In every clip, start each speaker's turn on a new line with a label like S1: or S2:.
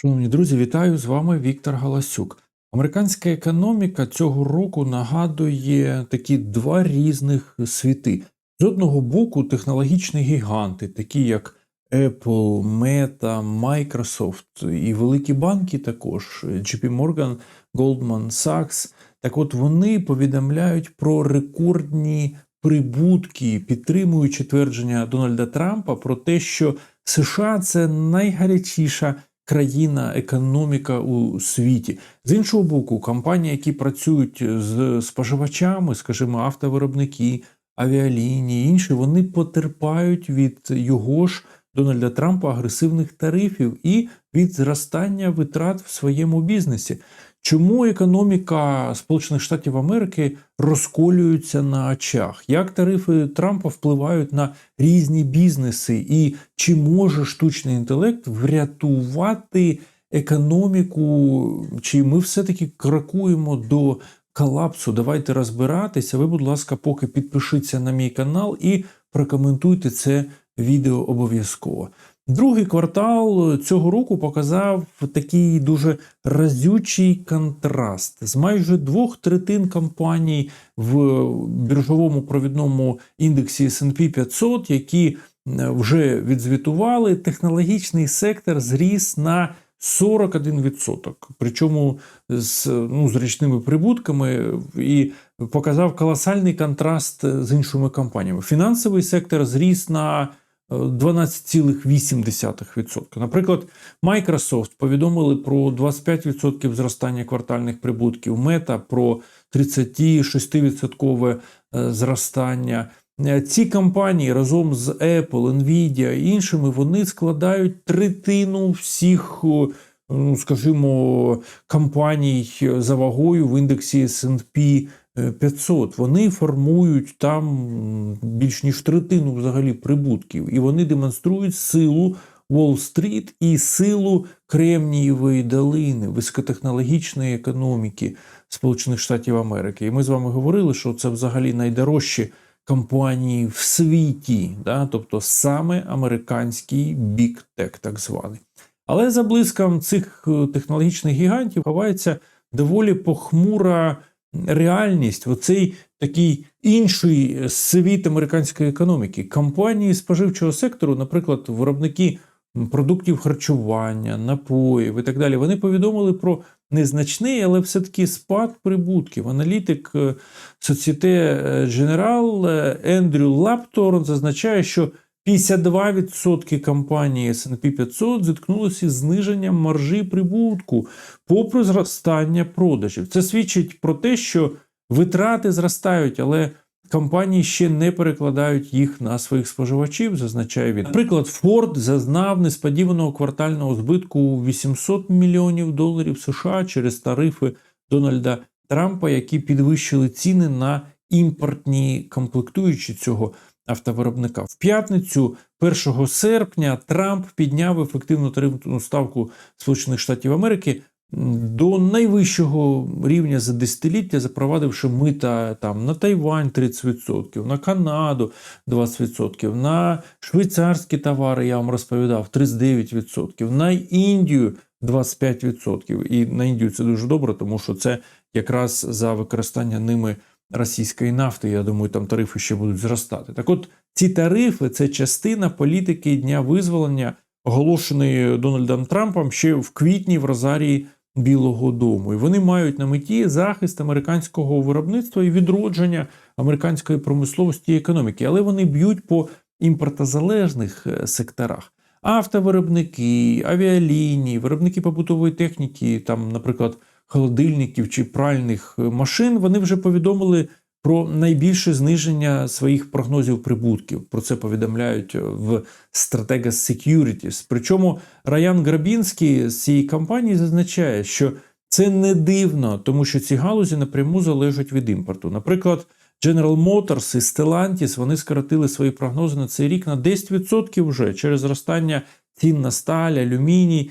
S1: Шановні друзі, вітаю з вами Віктор Галасюк. Американська економіка цього року нагадує такі два різних світи. З одного боку, технологічні гіганти, такі як Apple, Meta, Microsoft і великі банки, також JP Morgan, Goldman Sachs. Так от вони повідомляють про рекордні прибутки, підтримуючи твердження Дональда Трампа про те, що США це найгарячіша країна, економіка у світі. З іншого боку, компанії, які працюють з споживачами, скажімо, автовиробники, авіалінії, інші, вони потерпають від його ж Дональда Трампа агресивних тарифів і від зростання витрат в своєму бізнесі. Чому економіка Сполучених Штатів Америки розколюється на очах? Як тарифи Трампа впливають на різні бізнеси? І чи може штучний інтелект врятувати економіку? Чи ми все-таки крокуємо до колапсу? Давайте розбиратися. Ви, будь ласка, поки підпишіться на мій канал і прокоментуйте це відео обов'язково. Другий квартал цього року показав такий дуже разючий контраст з майже двох третин компаній в біржовому провідному індексі S&P 500, які вже відзвітували. Технологічний сектор зріс на 41%, причому з ну, з річними прибутками, і показав колосальний контраст з іншими компаніями. Фінансовий сектор зріс на 12,8%. Наприклад, Microsoft повідомили про 25% зростання квартальних прибутків, Meta про 36% зростання. Ці компанії разом з Apple, Nvidia і іншими вони складають третину всіх, ну скажімо, компаній за вагою в індексі S&P 500. Вони формують там більш ніж третину взагалі прибутків, і вони демонструють силу Уолл-стріт і силу Кремнієвої долини, високотехнологічної економіки Сполучених Штатів Америки. І ми з вами говорили, що це взагалі найдорожчі компанії в світі, да? тобто саме американський бік-тек, так званий. Але за блиском цих технологічних гігантів ховається доволі похмура реальність, оцей такий інший світ американської економіки. Компанії споживчого сектору, наприклад, виробники продуктів харчування, напоїв і так далі, вони повідомили про незначний, але все-таки спад прибутків. Аналітик Societe General Ендрю Лапторн зазначає, що 52% компанії S&P 500 зіткнулися з зниженням маржі прибутку попри зростання продажів. Це свідчить про те, що витрати зростають, але компанії ще не перекладають їх на своїх споживачів, зазначає він. Наприклад, Ford зазнав несподіваного квартального збитку у 800 мільйонів доларів США через тарифи Дональда Трампа, які підвищили ціни на імпортні комплектуючі цього автовиробника. В п'ятницю, 1 серпня, Трамп підняв ефективну тарифну ставку Сполучених Штатів Америки до найвищого рівня за десятиліття, запровадивши мита там на Тайвань 30%, на Канаду 20%, на швейцарські товари, я вам розповідав, 39%, на Індію 25%. І на Індію це дуже добре, тому що це якраз за використання ними російської нафти. Я думаю, там тарифи ще будуть зростати. Так, от ці тарифи це частина політики дня визволення, оголошеної Дональдом Трампом ще в квітні в Розарії Білого Дому. І вони мають на меті захист американського виробництва і відродження американської промисловості і економіки, але вони б'ють по імпортозалежних секторах. Автовиробники, авіалінії, виробники побутової техніки, там, наприклад, холодильників чи пральних машин, вони вже повідомили про найбільше зниження своїх прогнозів прибутків. Про це повідомляють в Strategas Securities. Причому Раян Грабінський з цієї компанії зазначає, що це не дивно, тому що ці галузі напряму залежать від імпорту. Наприклад, General Motors і Stellantis вони скоротили свої прогнози на цей рік на 10% вже через зростання цін на сталь, алюміній.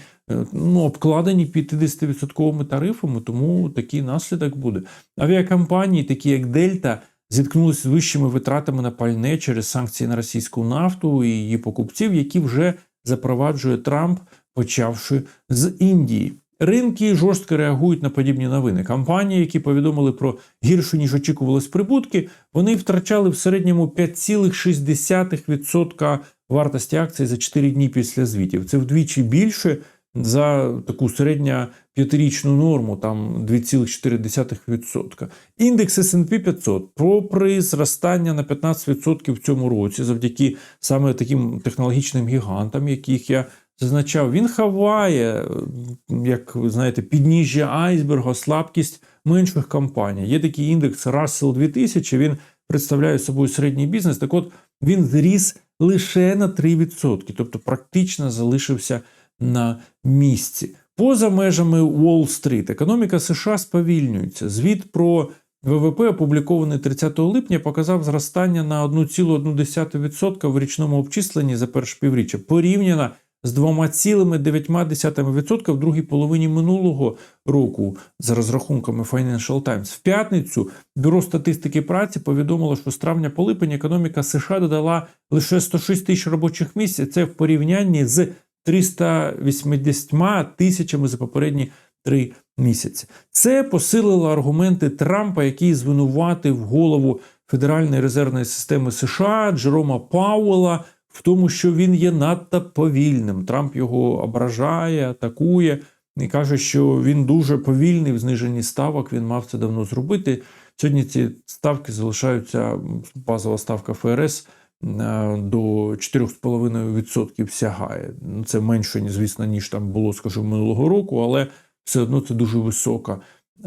S1: Ну, обкладені 50% тарифами, тому такий наслідок буде. Авіакомпанії, такі як Дельта, зіткнулися з вищими витратами на пальне через санкції на російську нафту і її покупців, які вже запроваджує Трамп почавши з Індії. Ринки жорстко реагують на подібні новини. Компанії, які повідомили про гіршу ніж очікувалось прибутки, вони втрачали в середньому 5,6% вартості акцій за 4 дні після звітів. Це вдвічі більше за таку середню п'ятирічну норму, там 2,4%. Індекс S&P 500 попри зростання на 15% в цьому році, завдяки саме таким технологічним гігантам, яких я зазначав, він ховає, як ви знаєте, підніжжя айсберга, слабкість менших компаній. Є такий індекс Russell 2000, він представляє собою середній бізнес. Так от він зріс лише на 3%, тобто практично залишився на місці. Поза межами Уолл-стріт економіка США сповільнюється. Звіт про ВВП, опублікований 30 липня, показав зростання на 1,1% в річному обчисленні за перше півріччя, порівняно з 2,9% в другій половині минулого року, за розрахунками Financial Times. В п'ятницю бюро статистики праці повідомило, що з травня по липень економіка США додала лише 106 тисяч робочих місць. Це в порівнянні з 380 тисячами за попередні три місяці. Це посилило аргументи Трампа, який звинуватив голову Федеральної резервної системи США Джерома Пауела в тому, що він є надто повільним. Трамп його ображає, атакує і каже, що він дуже повільний в зниженні ставок. Він мав це давно зробити. Сьогодні ці ставки залишаються базова ставка ФРС. До 4,5% сягає. Ну, Це менше, звісно, ніж там було, скажімо, минулого року, але все одно це дуже висока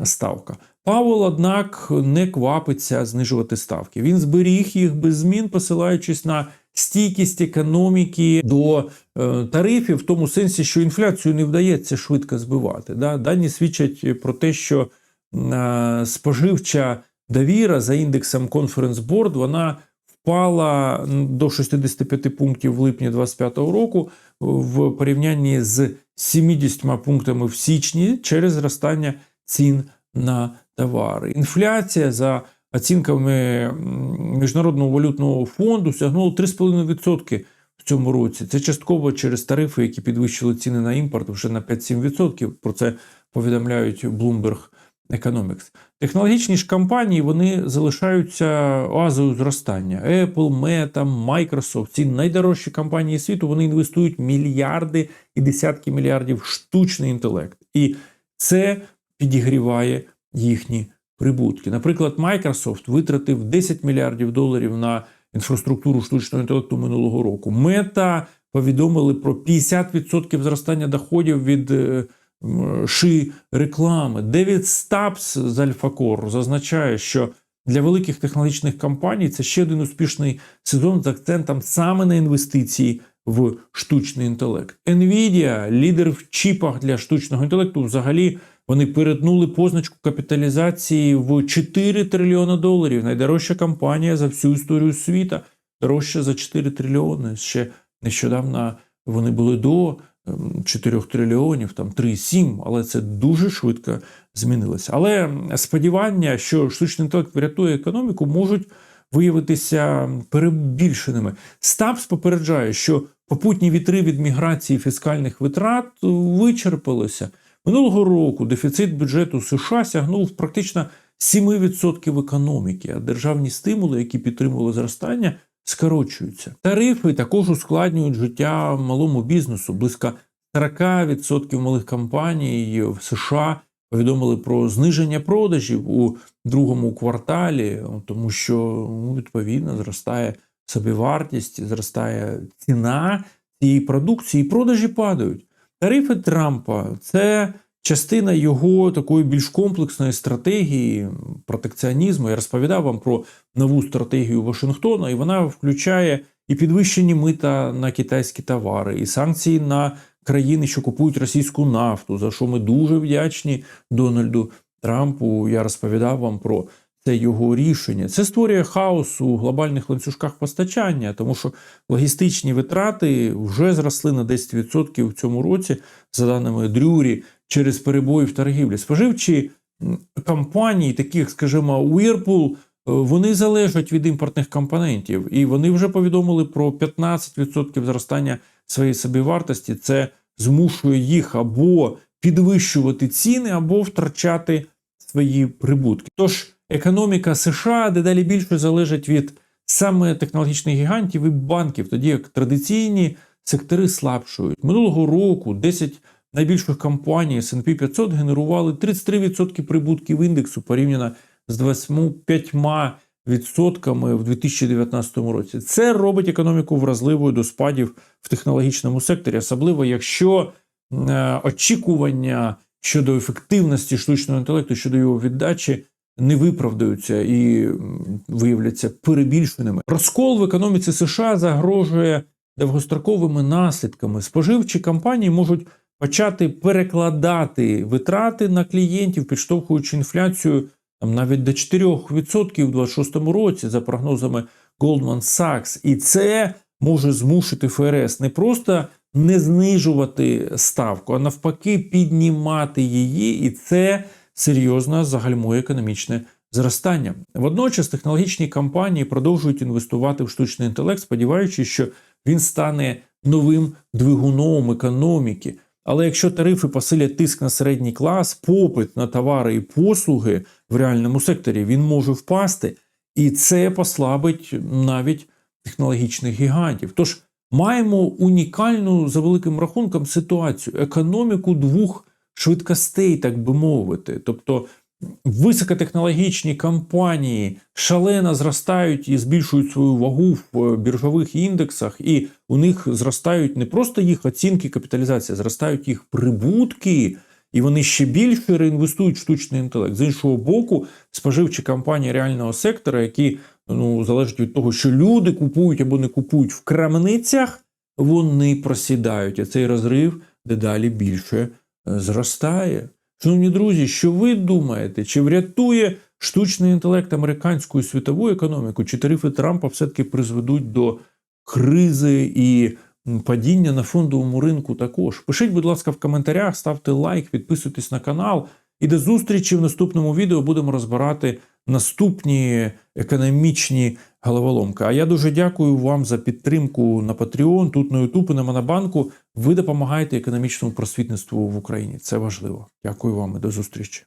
S1: ставка. Павел, однак, не квапиться знижувати ставки. Він зберіг їх без змін, посилаючись на стійкість економіки до е, тарифів, в тому сенсі, що інфляцію не вдається швидко збивати. Да? Дані свідчать про те, що е, споживча довіра за індексом Conference Board, вона впала до 65 пунктів в липні 2025 року в порівнянні з 70 пунктами в січні через зростання цін на товари. Інфляція за оцінками Міжнародного валютного фонду сягнула 3,5% в цьому році. Це частково через тарифи, які підвищили ціни на імпорт вже на 5-7%. Про це повідомляють Bloomberg Economics. Технологічні ж компанії вони залишаються оазою зростання. Apple, Meta, Microsoft, ці найдорожчі компанії світу, вони інвестують мільярди і десятки мільярдів в штучний інтелект. І це підігріває їхні прибутки. Наприклад, Microsoft витратив 10 мільярдів доларів на інфраструктуру штучного інтелекту минулого року. Мета повідомили про 50% зростання доходів від ши реклами. Девід Стапс з Альфакор зазначає, що для великих технологічних компаній це ще один успішний сезон з акцентом саме на інвестиції в штучний інтелект. Nvidia, лідер в чіпах для штучного інтелекту, взагалі вони перетнули позначку капіталізації в 4 трильйони доларів. Найдорожча компанія за всю історію світа. Дорожча за 4 трильйони. Ще нещодавно вони були до 4 трильйонів, там 3,7, але це дуже швидко змінилося. Але сподівання, що штучний інтелект врятує економіку, можуть виявитися перебільшеними. Стапс попереджає, що попутні вітри від міграції фіскальних витрат вичерпалися. Минулого року дефіцит бюджету США сягнув практично 7% економіки, а державні стимули, які підтримували зростання, скорочуються. Тарифи також ускладнюють життя малому бізнесу. Близько 40% малих компаній в США повідомили про зниження продажів у другому кварталі, тому що ну, відповідно зростає собівартість, зростає ціна цієї продукції, і продажі падають. Тарифи Трампа це частина його такої більш комплексної стратегії протекціонізму. Я розповідав вам про нову стратегію Вашингтона, і вона включає і підвищені мита на китайські товари, і санкції на країни, що купують російську нафту, за що ми дуже вдячні Дональду Трампу. Я розповідав вам про це його рішення. Це створює хаос у глобальних ланцюжках постачання, тому що логістичні витрати вже зросли на 10% в цьому році, за даними Дрюрі, через перебої в торгівлі. Споживчі компанії, таких, скажімо, Whirlpool, вони залежать від імпортних компонентів, і вони вже повідомили про 15% зростання своєї собівартості. Це змушує їх або підвищувати ціни, або втрачати свої прибутки. Тож економіка США дедалі більше залежить від саме технологічних гігантів і банків, тоді як традиційні сектори слабшують. Минулого року 10 найбільших компаній S&P 500 генерували 33% прибутків індексу порівняно з 25 відсотками в 2019 році. Це робить економіку вразливою до спадів в технологічному секторі, особливо якщо е, очікування щодо ефективності штучного інтелекту, щодо його віддачі. Не виправдаються і виявляться перебільшеними. Розкол в економіці США загрожує довгостроковими наслідками. Споживчі компанії можуть почати перекладати витрати на клієнтів, підштовхуючи інфляцію там, навіть до 4% у 2026 році, за прогнозами Goldman Sachs. І це може змусити ФРС не просто не знижувати ставку, а навпаки, піднімати її, і це серйозно загальмує економічне зростання. Водночас технологічні компанії продовжують інвестувати в штучний інтелект, сподіваючись, що він стане новим двигуном економіки. Але якщо тарифи посилять тиск на середній клас, попит на товари і послуги в реальному секторі він може впасти, і це послабить навіть технологічних гігантів. Тож маємо унікальну за великим рахунком ситуацію, економіку двох швидкостей, так би мовити. Тобто високотехнологічні компанії шалено зростають і збільшують свою вагу в біржових індексах, і у них зростають не просто їх оцінки капіталізації, зростають їх прибутки. І вони ще більше реінвестують в штучний інтелект. З іншого боку, споживчі компанії реального сектора, які ну залежать від того, що люди купують або не купують в крамницях, вони просідають. А цей розрив дедалі більше е, зростає. Шановні друзі, що ви думаєте, чи врятує штучний інтелект американську і світову економіку, чи тарифи Трампа все-таки призведуть до кризи і падіння на фондовому ринку також? Пишіть, будь ласка, в коментарях, ставте лайк, підписуйтесь на канал. І до зустрічі в наступному відео будемо розбирати наступні економічні головоломки. А я дуже дякую вам за підтримку на Patreon, тут на YouTube на Монобанку. Ви допомагаєте економічному просвітництву в Україні. Це важливо. Дякую вам і до зустрічі.